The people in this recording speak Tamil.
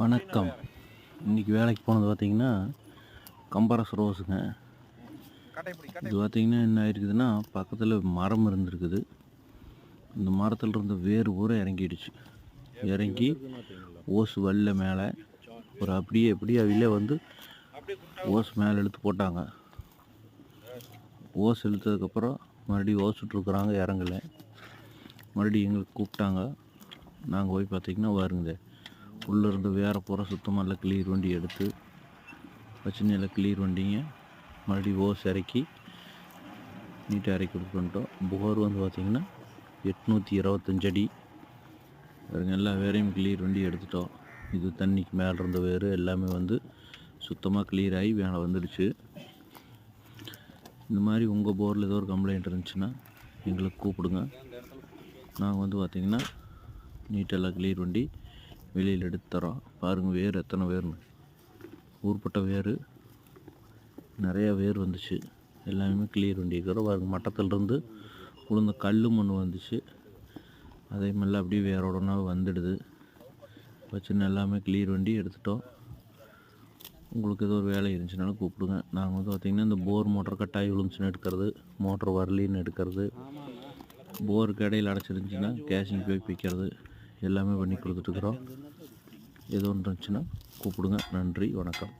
வணக்கம். இன்றைக்கி வேலைக்கு போனது பார்த்தீங்கன்னா கம்பரஸ் ரோஸுங்க. இது பார்த்தீங்கன்னா என்ன ஆயிருக்குதுன்னா பக்கத்தில் மரம் இருந்திருக்குது. இந்த மரத்தில் இருந்த வேர் பூரா இறங்கிடுச்சு. இறங்கி ஓஸ் வல்ல மேலே ஒரு அப்படியே அப்படியே அவிலே வந்து ஓஸ் மேலே இழுத்து போட்டாங்க. ஓஸ் இழுத்ததுக்கப்புறம் மறுபடியும் ஓசிட்ருக்குறாங்க இறங்கலை. மறுபடியும் எங்களுக்கு கூப்பிட்டாங்க. நாங்கள் போய் பார்த்தீங்கன்னா வருங்க. உள்ளே இருந்து வேறு பூரா சுத்தமாக எல்லாம் கிளியர் வண்டி எடுத்து வச்சு எல்லாம் கிளியர் வண்டிங்க. மறுபடியும் ஓஸ் இறக்கி நீட்டாக இறக்கி கொடுத்து வந்துட்டோம். போர் வந்து பார்த்திங்கன்னா எட்நூற்றி இருபத்தஞ்சடி அடி. எல்லா வேரையும் கிளியர் வண்டி எடுத்துட்டோம். இது தண்ணிக்கு மேலே இருந்த வேர் எல்லாமே வந்து சுத்தமாக கிளியர் ஆகி மேலே வந்துடுச்சு. இந்த மாதிரி உங்கள் போரில் ஏதோ ஒரு கம்ப்ளைண்ட் இருந்துச்சுன்னா எங்களுக்கு கூப்பிடுங்க. நாங்கள் வந்து பார்த்திங்கன்னா நீட்டெல்லாம் கிளியர் வண்டி வெளியில் எடுத்து தரோம் பாருங்கள் வேர் எத்தனை வேர்னு. ஊர்பட்ட வேர். நிறையா வேர் வந்துச்சு. எல்லாமே கிளியர் பண்ணியிருக்கிறோம் பாருங்கள் மட்டத்திலிருந்து உளுந்த கல் மண் வந்துச்சு. அதே மாதிரிலாம் அப்படியே வேரோடனா வந்துடுது. வச்சுன்னு எல்லாமே கிளியர் பண்ணி எடுத்துட்டோம். உங்களுக்கு ஏதோ ஒரு வேலை இருந்துச்சுனாலும் கூப்பிடுங்க. நாங்கள் வந்து பார்த்திங்கன்னா இந்த போர் மோட்டர் கட்டாயி விழுந்துச்சுன்னு எடுக்கிறது மோட்டர் வரலின்னு எடுக்கிறது போருக்கு இடையில் அடைச்சிருந்துச்சின்னா கேஷிங் போய் பிக்கிறது எல்லாமே பண்ணி கொடுத்துட்ருக்குறோம் எது ஒன்று இருந்துச்சுன்னா கூப்பிடுங்க. நன்றி வணக்கம்.